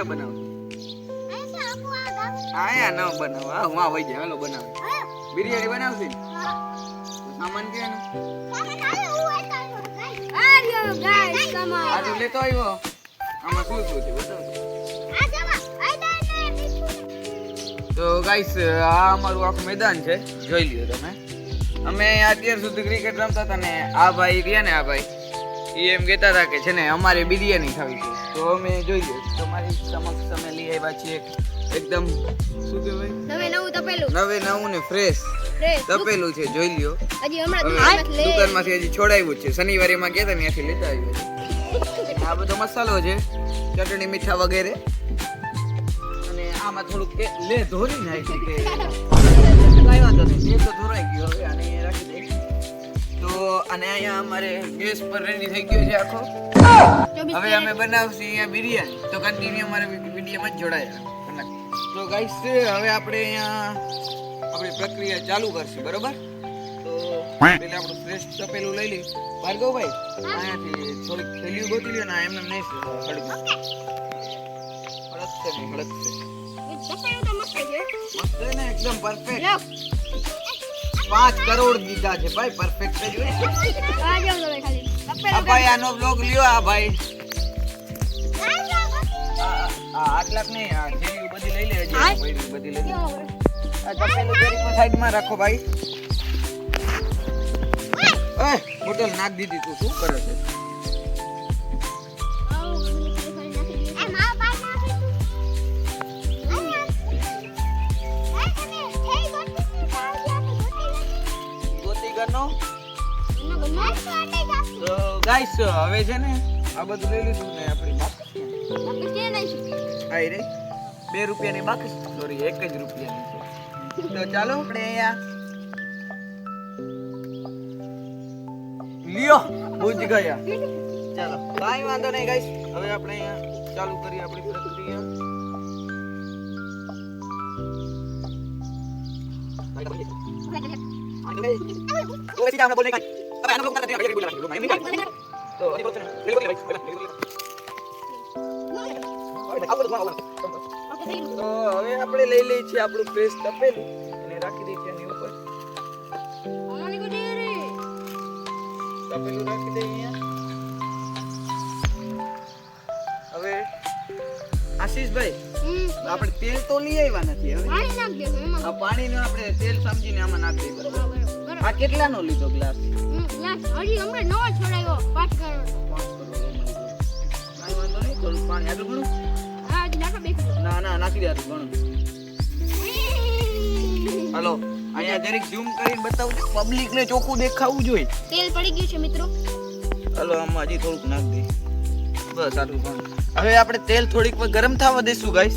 ક્યાં બનાવ. આયા ન બનાવ. હા હું આવી જાય હાલો બનાવ. બિરયાની બનાવશે? સામાન ક્યાંનો આ લેતો આવ્યો? આમાં શું શું છે? બતાવજો તો ગાઈસ આ અમારું આખું મેદાન છે. જોઈ લ્યો તમે. અમે અત્યાર સુધી ક્રિકેટ રમતા હતા ને આ ભાઈ રહ્યા ને આ ભાઈ. એ એમ કહેતા હતા કે છે ને અમારે બિરયાની ખાવી છે. તો અમે જોઈ લો તમારી સમક્ષ અમે લઈ આવ્યા છીએ એકદમ શું કહેવાય? નવે નવું તપેલું. નવે નવું ને ફ્રેશ તપેલું છે જોઈ લ્યો. હજી હમણાં દુકાનમાંથી હજી છોડાવ્યું છે. શનિવારે માં ગયા હતા ત્યાંથી લેતા આવ્યું આ બધો મસાલો છે ચટણી મીઠા વગેરે. અને આમાં થોડુંક લે ધોરી નાખી કે અને અહીંયા અમારે ગેસ પર રેડી થઈ ગયો છે આખો ચોવીસ હવે અમે બનાવશું અહીંયા બિરયાની તો કન્ટિન્યુ અમારે વિડીયોમાં જ જોડાયા તો ગાઈસ હવે આપણે અહીંયા આપણી પ્રક્રિયા ચાલુ કરશું બરોબર તો પેલા આપણું ફ્રેશ તપેલું લઈ લઈ ભાર્ગવભાઈ અહીંયાથી થોડીક થેલીઓ ગોતી લ્યો ને આ એમને નહીં હળગું હળગશે નહીં હળગશે તપેલું તો મસ્ત છે મસ્ત છે ને એકદમ પરફેક્ટ લો પાંચ કરોડ દીધા છે ભાઈ પરફેક્ટ જ હોય ભાઈ આનો બ્લોગ લ્યો આ ભાઈ. આટલાક નહીં આ બધી લઈ લે હજી હા? પડી બધી લઈ આ તપેલું જરીક સાઈડમાં રાખો ભાઈ. ઓય બોટલ નાખ દીધી તું શું કરે છે? ગોતી કરનો તો ગાઈસ હવે છે ને આ બધું લઈ લીધું ને આપણી બાકી આઈ રે બે રૂપિયાની બાકી સોરી એક જ રૂપિયાની છે તો ચાલો આપણે અહીંયા લ્યો ભૂજ ગયા ચાલો કાંઈ વાંધો નહીં ગાઈસ હવે આપણે અહીંયા ચાલુ કરીએ આપણી પ્રક્રિયા હવે આનો લોકો કરતા બોલા તો એમ નહીં તો અલી બોલ છે ને બોલ બોલ તો હવે આપણે લઈ લઈએ છીએ આપણું ફ્રેશ તપેલ અને રાખી દઈએ છીએ એની ઉપર તપેલું રાખી દઈએ અહીંયા હવે આશીષભાઈ આપણે તેલ તો લઈ આવ્યા નથી હવે. આ પાણીનું આપણે તેલ સમજીને આમાં નાખી દઈએ. બરોબર. આ કેટલાનો લીધો ગ્લાસ? હજી હમણાં નવો છોડાયો. પાંચ કરોડ કાંઈ વાંધો નહીં થોડું પાણી આટલું ઘણું હા હજી નાખો બે ના ના નાખી દે ઘણું હાલો અહીંયા જરીક ઝૂમ કરીને બતાવું પબ્લિક ને ચોખ્ખું દેખાવું જોઈએ. તેલ પડી ગયું છે મિત્રો. હલો આમાં હજી થોડુંક નાખ દે. બસ આટલું પણ હવે આપણે તેલ થોડીક ગરમ થવા દઈશું ગાઈસ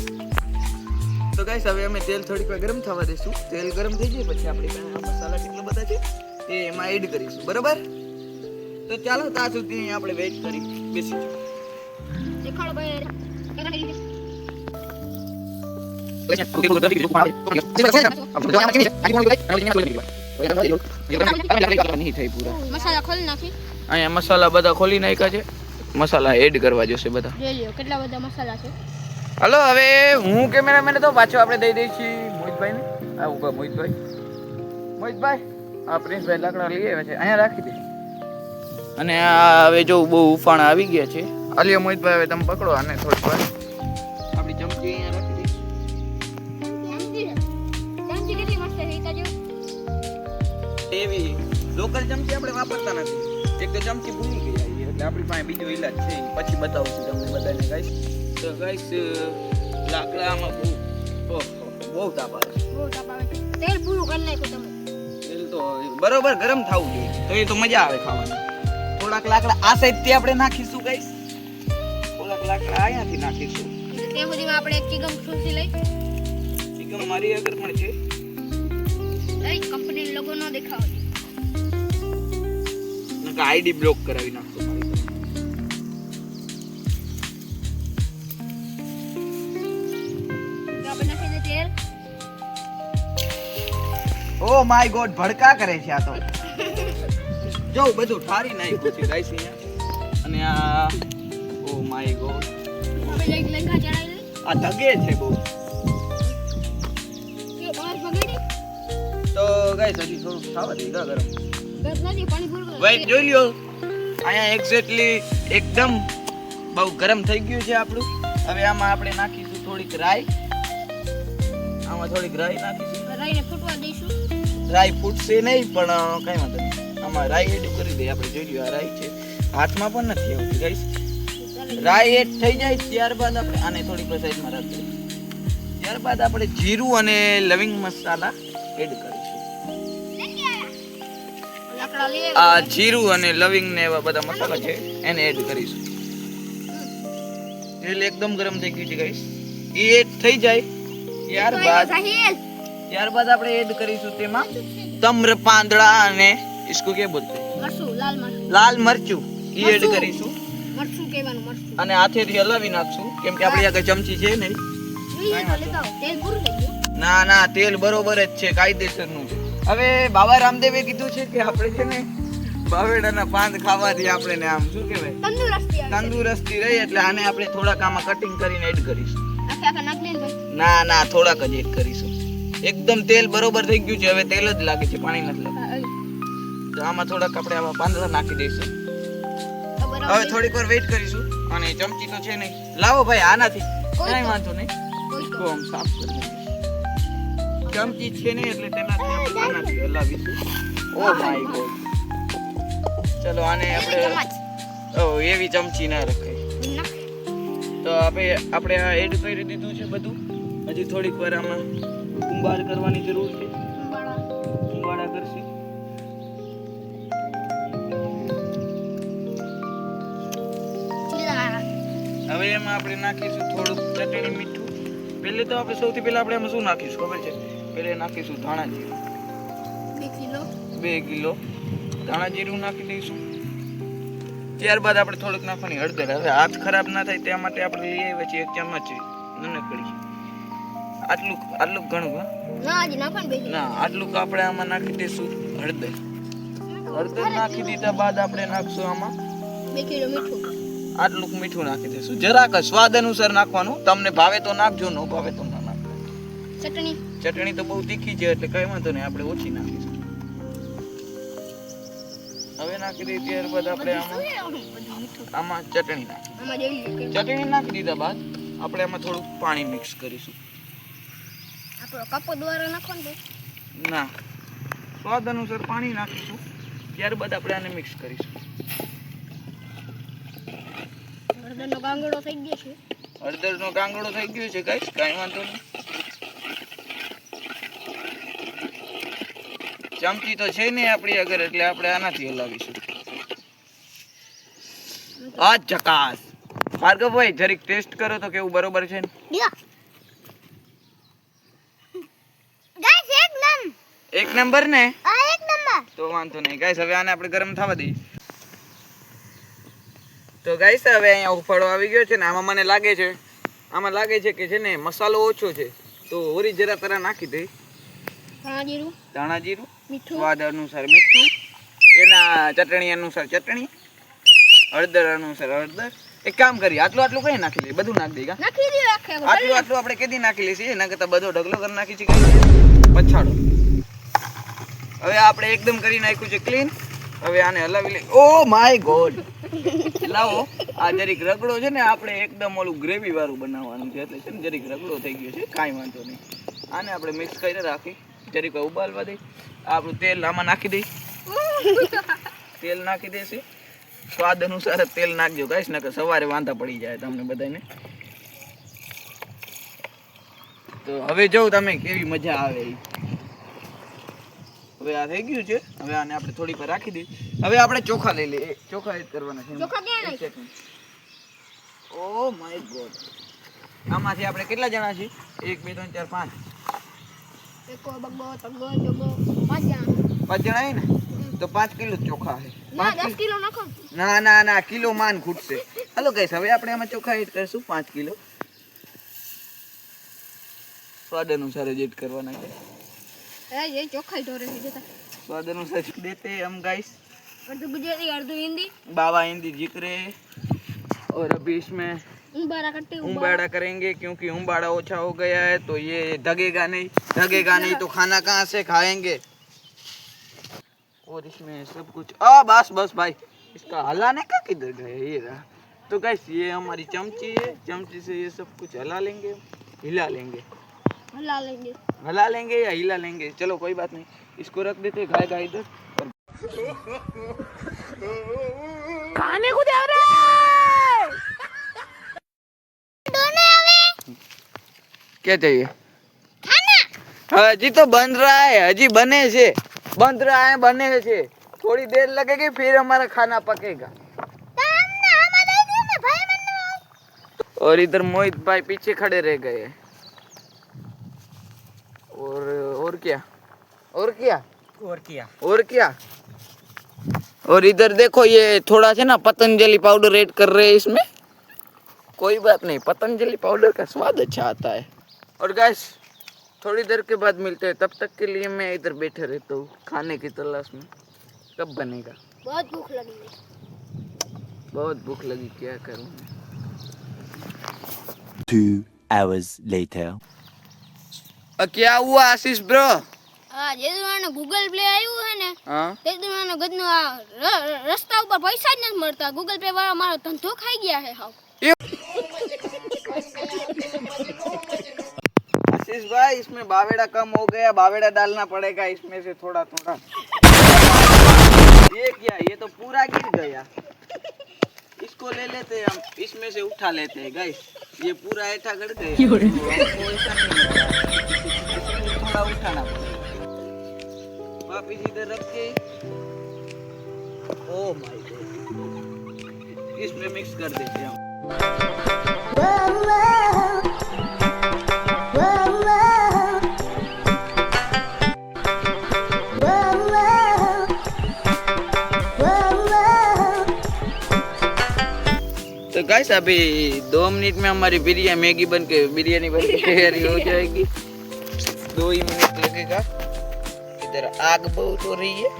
તો ગાઈસ હવે અમે તેલ થોડીક વાર ગરમ થવા દઈશું તેલ ગરમ થઈ જાય પછી આપણે પાસે આ મસાલા કેટલા બધા છે એ એમાં એડ કરીશું બરોબર તો ચાલો ત્યાં સુધી અહીંયા આપણે વેઇટ કરી બેસી જાઓ. દેખાડો ભાઈ નહીં થઈ પૂરા મસાલા ખોલી નાખી અહીંયા મસાલા બધા ખોલી નાખ્યા છે મસાલા એડ કરવા જોશે બધા જોઈ લ્યો કેટલા બધા મસાલા છે હલો હવે હું કેમેરામેન તો પાછો આપણે દઈ દઈ છીએ મોહિતભાઈ ને આ ઊભા મોહિતભાઈ. મોહિતભાઈ આ પ્રિન્સભાઈ લાકડા લઈ આવ્યા છે. અહીંયા રાખી દે. અને આ હવે જો બહુ ઉફાણ આવી ગયા છે. અલ્યો મોહિતભાઈ હવે તમે પકડો આને થોડીક વાર. આપણી ચમચી અહીંયા રાખી જો. એવી લોકલ ચમચી આપણે વાપરતા નથી. એક તો ચમચી ભૂલી ગયા એટલે આપણી પાસે બીજો ઈલાજ છે. પછી બતાવું છું તમને બધાને ગાઈસ તો ગાઈસ લાકડામાં બહુ ઓહો બહુ તાપ આવે. બહુ તાપ આવે. તેલ પૂરું કરી નાખ્યું તમે. તેલ તો બરોબર ગરમ થવું જોઈએ. તો એ તો મજા આવે ખાવાની. થોડાક લાકડા આ સાઈડથી આપણે નાખીશું ગાઈસ. થોડાક લાકડા અહીંયાથી નાખીશું. તે સુધીમાં આપણે એક ચીગમ ખુરશી લઈ. ચિકમ મારી આગળ પણ છે. એ કંપની લોગો ન દેખાવો નકા આઈડી બ્લોક કરાવી નાખશો. ઓ માય ગોડ ભડકા કરે છે આ તો. જો બધું ઠારી નાખ્યું છે ગાઈસ અહીંયા. અને આ ઓ માય ગોડ આ ધગે છે બહુ. તો ગાઈસ હજી થોડું ખાવા દીધા ગરમ. ભાઈ જોઈ લ્યો. અહીંયા એક્ઝેક્ટલી એકદમ બહુ ગરમ થઈ ગયું છે આપણું. હવે આમાં આપણે નાખીશું થોડીક રાઈ. આમાં થોડીક રાઈ નાખીશું. રાઈને ફૂટવા દઈશું. રાઈ ફૂટશે નહીં પણ કઈ વાંધો નહીં. આમાં રાઈ એડ કરી દઈએ. આપણે જોઈ લઈએ આ રાઈ છે. હાથમાં પણ નથી આવતી ગાઈસ. રાઈ એડ થઈ જાય ત્યારબાદ આપણે આને થોડીક સાઈડમાં રાખી દઈએ ત્યારબાદ આપણે જીરું અને લવિંગ મસાલા એડ કરીશું. આ જીરું અને લવિંગ ને એવા બધા મસાલા છે એને એડ કરીશું. તેલ એકદમ ગરમ થઈ ગયું છે ગાઈસ. એ એડ થઈ જાય ત્યારબાદ ત્યારબાદ આપણે એડ કરીશું તેમાં તમ્ર પાંદડા અને इसको क्या बोलते हैं મરચું લાલ મરચું લાલ મરચું એ એડ મરચું. કરીશું મરચું કહેવાનું મરચું અને હાથેથી હલાવી નાખશું કેમ કે આપણી આગળ ચમચી છે નહીં જોઈએ તો લેતા આવો. તેલ પૂરું થઈ ગયું ના ના તેલ બરોબર જ છે કાયદેસરનું છે હવે બાબા રામદેવે કીધું છે કે આપણે છે ને બાવેડાના પાન ખાવાથી આપણે ને આમ શું કહેવાય તંદુરસ્તી આવે છે. તંદુરસ્તી રહી એટલે આને આપણે થોડાક આમાં કટિંગ કરીને એડ કરીશું આખે આખા નાખી દે ને ભાઈ ના ના થોડાક જ એડ કરીશું એકદમ તેલ બરોબર થઈ ગયું છે હવે તેલ જ લાગે છે પાણી નથી લાગતું તો આમાં થોડાક આપણે આમાં પાંદડા નાખી દઈશું. હવે થોડીક વાર વેઇટ કરીશું અને ચમચી તો છે નહીં. લાવો ભાઈ આનાથી. કોઈ વાંધો નહીં. તો. આમ સાફ કરી. ચમચી છે નહીં એટલે તેનાથી આપણે આનાથી હલાવીશું. Oh my God. ચલો આને આપણે. ઓ એવી ચમચી ના રખાય. તો આપણે આપણે આ એડ કરી દીધું છે બધું. હજી થોડીક વાર આમાં કુંભાર કરવાની જરૂર છે? ઉંબાળા. કરશે? હવે એમાં આપણે નાખીશું થોડુંક ચટણી મીઠું. પહેલે તો આપણે સૌથી પહેલા આપણે એમાં શું નાખીશું ખબર છે? પહેલે નાખીશું ધાણા જીરું. બે કિલો. બે કિલો. ધાણા જીરું નાખી દઈશું. ત્યારબાદ આપણે થોડુંક નાખવાની હળદર. હવે હાથ ખરાબ ના થાય તે માટે આપણે લઈ આવ્યા છીએ એક ચમચી. નનકડી આટલું આટલું ઘણું ના ને આટલું આપણે આમાં નાખી દઈશું હળદર. હળદર નાખી દીધા બાદ આપણે નાખશું આમાં. બે કિલો મીઠું. આટલું મીઠું નાખી દઈશું. જરાક સ્વાદ અનુસાર નાખવાનું. તમને ભાવે તો નાખજો ન ભાવે તો ના નાખો. ચટણી? ચટણી તો બહુ તીખી છે એટલે કઈ વાંધો નહીં આપણે ઓછી નાખીશું. હવે નાખી દઈએ ત્યારબાદ આપણે આમાં આમાં ચટણી નાખી. ચટણી નાખી દીધા બાદ આપણે આમાં થોડુંક પાણી મિક્સ કરીશું. આપણો કપો દ્વારા નાખો ને ના. સ્વાદ અનુસાર પાણી નાખીશું. ત્યારબાદ આપણે આને મિક્સ કરીશું. હળદરનો ગાંગડો થઈ ગયો છે. હળદરનો કાંગડો થઈ ગયો છે ગાઈસ કાંઈ વાંધો નહીં. ચમચી તો છે નહીં આપણી આગળ એટલે આપણે આનાથી હલાવીશું. આ ચકાસ. ભાર્ગવભાઈ જરીક ટેસ્ટ કરો તો કેવું બરોબર છે ને? ગાઈસ એક નમ એક નંબર ને? એક નંબર. તો વાંધો નહીં. ગાઈસ હવે આને આપણે ગરમ થવા દઈએ. તો ગાઈસ હવે અહીંયા ઉફાળો આવી ગયો છે ને આમાં મને લાગે છે આમાં લાગે છે કે છે ને મસાલો ઓછો છે. તો ઓરી જરા તરા નાખી દઈ. ધાણા જીરું ધાણા જીરું મીઠું. સ્વાદ અનુસાર મીઠું એના ચટણી અનુસાર ચટણી હળદર અનુસાર હળદર. એક કામ કરીએ આટલું આટલું કઈ નાખી લઈએ બધું નાખી દઈએ નાખી આટલું આટલું આપણે કેદી નાખી લઈશું એના કરતાં બધો ઢગલો કરી નાખી છીએ પછાડો. હવે આપણે એકદમ કરી નાખ્યું છે ક્લીન હવે આને હલાવી લઈ ઓ માય ગોડ. લાવો, આ જરીક રગડો છે ને, આપણે એકદમ ઓલું ગ્રેવી વાળું બનાવવાનું છે. એટલે છે ને, જરીક રગડો થઈ ગયો છે, કાંઈ વાંધો નહીં. આને આપણે મિક્સ કરીને રાખી. જરીક ઉબાલવા દઈ. આપણું તેલ આમાં નાખી દઈ. તેલ નાખી દેશે. સ્વાદ અનુસાર તેલ નાખજો કઈશ નકર સવારે વાંધા પડી જાય તમને બધાને. તો હવે જોઉં તમે કેવી મજા આવે. હવે આ થઈ ગયું છે. હવે આને આપણે થોડી પર રાખી દઈએ. હવે આપણે ચોખા લઈ લઈએ. ચોખા એડ કરવાના છે ચોખા ક્યાં ઓ માય ગોડ આમાંથી આપણે કેટલા જણા છીએ? એક બે ત્રણ ચાર પાંચ. પાંચ જણા. ને? તો પાંચ કિલો ચોખા છે ના દસ કિલો. નાખો. ના ના ના કિલો માન ખૂટશે. હાલો ગઈસ હવે આપણે આમાં ચોખા એડ કરીશું. પાંચ કિલો. સ્વાદ અનુસાર જ એડ કરવાના છે. એ એ ચોખાઈ ઢોરે છે જતા સ્વાદ અનુસાર દેતે હમ गाइस અડધું ગુજરાતી અડધું હિન્દી बाबा हिंदी जिक्र और अभी इसमें उम्बारा करते उम्बाड़ा करेंगे क्योंकि उम्बाड़ा ओछा हो गया है तो ये दगेगा नहीं दगेगा नहीं तो खाना कहाँ से खाएंगे और इसमें सब कुछ आ बस बस भाई इसका हलाने का किधर गए ये रहा तो गैस ये हमारी चमची है चमची से ये सब कुछ हला लेंगे हिला लेंगे हला लेंगे हला लेंगे या हिला लेंगे? चलो कोई बात नहीं। इसको रख देते गाय गाय इधर और खाने को दे रहे क्या चाहिए? खाना। हजी तो बन रहा है हजी बने से। बन रहा है बने से। थोड़ी देर लगेगी फिर हमारा खाना पकेगा। और इधर मोहित भाई पीछे खड़े रह गए और और क्या? और क्या? और किया? और क्या? और इधर देखो ये थोड़ा सा ना पतंजलि पाउडर ऐड कर रहे हैं इसमें। कोई बात नहीं पतंजलि पाउडर का स्वाद अच्छा आता है। और गैस थोड़ी देर के बाद मिलते हैं। तब तक के लिए मैं इधर बैठे रहता हूँ खाने की तलाश में। कब बनेगा? बहुत भूख लगी है। बहुत भूख लगी क्या करूँ Two hours later. અ, क्या हुआ आशीष ब्रो હા જે દુવાને ગૂગલ પ્લે આવ્યું હે ને हाँ તે દુવાને ગદનો આ ર- ર- રસ્તા ઉપર પૈસા જ નથી મળતા ગૂગલ પે વાળા મારો ધંધો ખાઈ ગયા હે હાવ आशीष भाई इसमें बावेड़ा कम हो गया बावेड़ा डालना पड़ेगा इसमें से थोड़ा थोड़ा ये क्या ये तो पूरा गिर गया इसको ले लेते हैं हम इसमें से उठा लेते हैं गाइस ये पूरा ऐठा गड़ गया थोड़ा उठाना। वापिस इधर रख के। ओ माय गॉड इसमें मिक्स कर देते हैं तो गाइस अभी दो मिनट में हमारी बिरयानी मैगी बन के बिरयानी बन के तैयारी हो जाएगी। दो ही मिनट लगेगा। इधर आग बहुत हो रही है।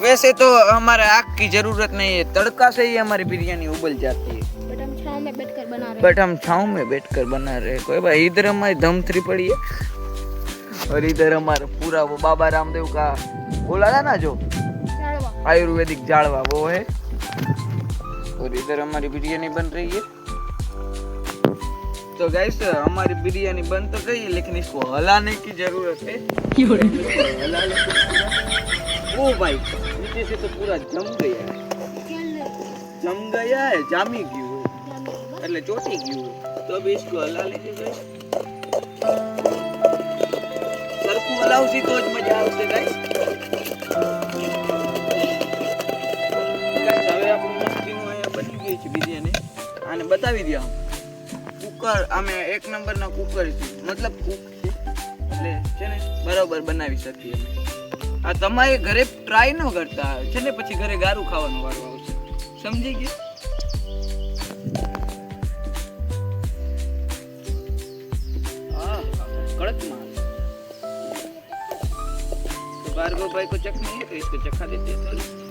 वैसे तो हमारे आग की ज़रूरत नहीं है। तड़का से ही हमारी बिरयानी उबल जाती है। बट हम छाव में बैठकर बना रहे बट हम छाँव में बैठकर बना रहे कोई भाई इधर हमारी धमथरी पड़ी है। और इधर हमारा पूरा वो बाबा रामदेव का बोला था ना जो? आयुर्वेदिक जाड़वा वो है। और इधर हमारी बिरयानी बन रही है। तो गैस हमारी बिरयानी बन तो गई है लेकिन इसको हलाने की ज़रूरत है ओ भाई नीचे से तो पूरा जम गया है जम गया है जामी गયું चोटी ચોટી हुई तो अभी इसको हला लेते गैस સરખું હલાવશી તો જ મજા આવશે ગैસ હવે આપણું મસ્તીનું અહીંયા है ગયું आने बता भी दिया દઈએ કુકર અમે એક નંબરના કુકર છે મતલબ કુક છે એટલે છે ને બરાબર બનાવી શકીએ અમે આ તમારે ઘરે ટ્રાય ન કરતા છે ને પછી ઘરે ગારું ખાવાનું વારો આવશે સમજી ગયા आह, कड़क माल तो भार्गव भाई को चख नहीं है तो इसको चखा देते हैं थोड़ी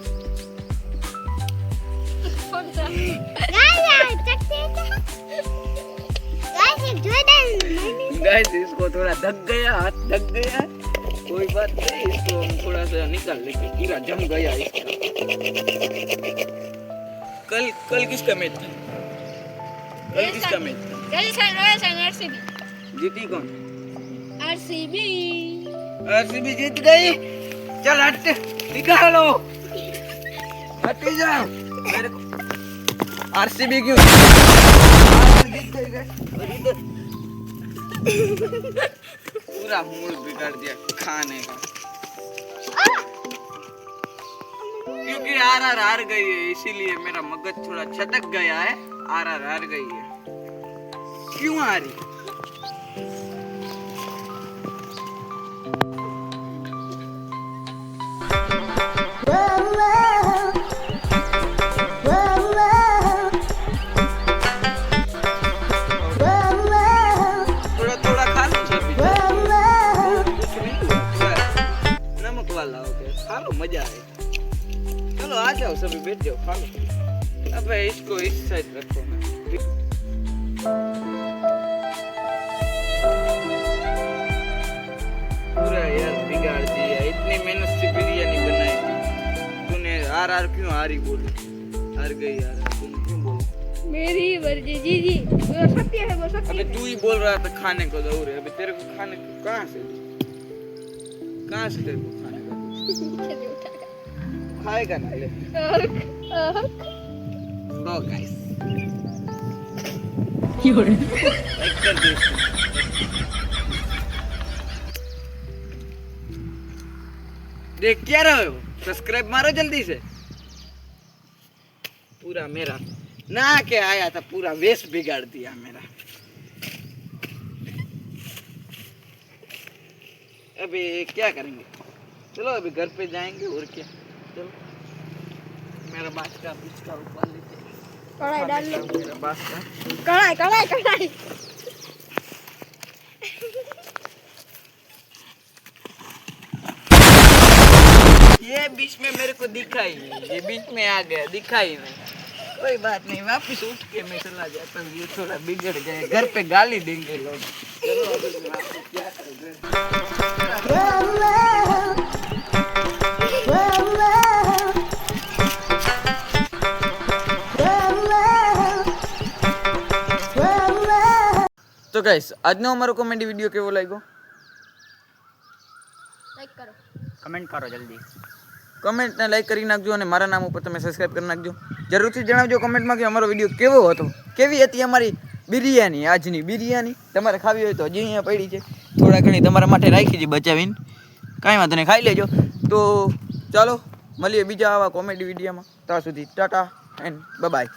गाइस इसको थोड़ा धक गया हाथ धक गया। कोई बात नहीं इसको हम थोड़ा सा निकाल लेते कीड़ा जम गया इसका। कल कल किसका मैच था? कल किसका मैच था? कल सन रॉयल सन आरसीबी जीती कौन? आरसीबी आरसीबी जीत गई। चल हट निकालो। हट जा। मेरे को आरसीबी क्यों? जीत गई। और इधर पूरा मूड बिगड़ दिया खाने का। क्योंकि आर आर हार गई है, इसीलिए मेरा मगज थोड़ा छटक गया है। आर आर हार गई है। क्यों हारी? जाओ खा लो अबे इसको इस साइड रखो ना पूरा यार बिगाड़ दिया इतनी मेहनत से बिरयानी बनाई तूने हार हार क्यों हारी बोली हार गई यार तूने क्यों बोला मेरी मर्ज़ी जी जी वो सत्य है वो सत्य अबे तू ही बोल रहा था खाने को दो रे अबे तेरे को खाने को कहाँ से कहाँ से तेरे को खाने का खाएगा ना गाइस दे देख क्या रहे हो? सब्सक्राइब मारो जल्दी से। पूरा मेरा। ना के आया था, पूरा वेश बिगाड़ दिया मेरा। अभी क्या करेंगे? चलो, अभी घर पे जाएँगे, और क्या? चलो। मेरा बात का पिचका ऊपर लेते हैं। कढ़ाई डाल लो। मेरा बात का। कढ़ाई कढ़ाई कढ़ाई। ये बीच में मेरे को दिखाई नहीं। ये बीच में आ गया दिखाई नहीं। कोई बात नहीं वापस उठ के मैं चला जाता हूँ। ये थोड़ा बिगड़ गए घर पे गाली देंगे लोग। તો ગાઈસ આજનો અમારો કોમેડી વીડિયો કેવો લાગ્યો? લાઈક કરો. કમેન્ટ કરો જલ્દી. કમેન્ટને લાઈક કરી નાખજો અને મારા નામ ઉપર તમે સબસ્ક્રાઇબ કરી નાખજો. જરૂરથી જણાવજો કમેન્ટમાં કે અમારો વીડિયો કેવો હતો. કેવી હતી અમારી બિરયાની આજની બિરયાની? તમારે ખાવી હોય તો હજી અહીંયા પડી છે. થોડા ઘણી તમારા માટે રાખી છે બચાવીને. કાંઈ વાંધો નહીં ખાઈ લેજો. તો ચાલો મળીએ બીજા આવા કોમેડી વિડીયોમાં ત્યાં સુધી ટાટા એન્ડ બાય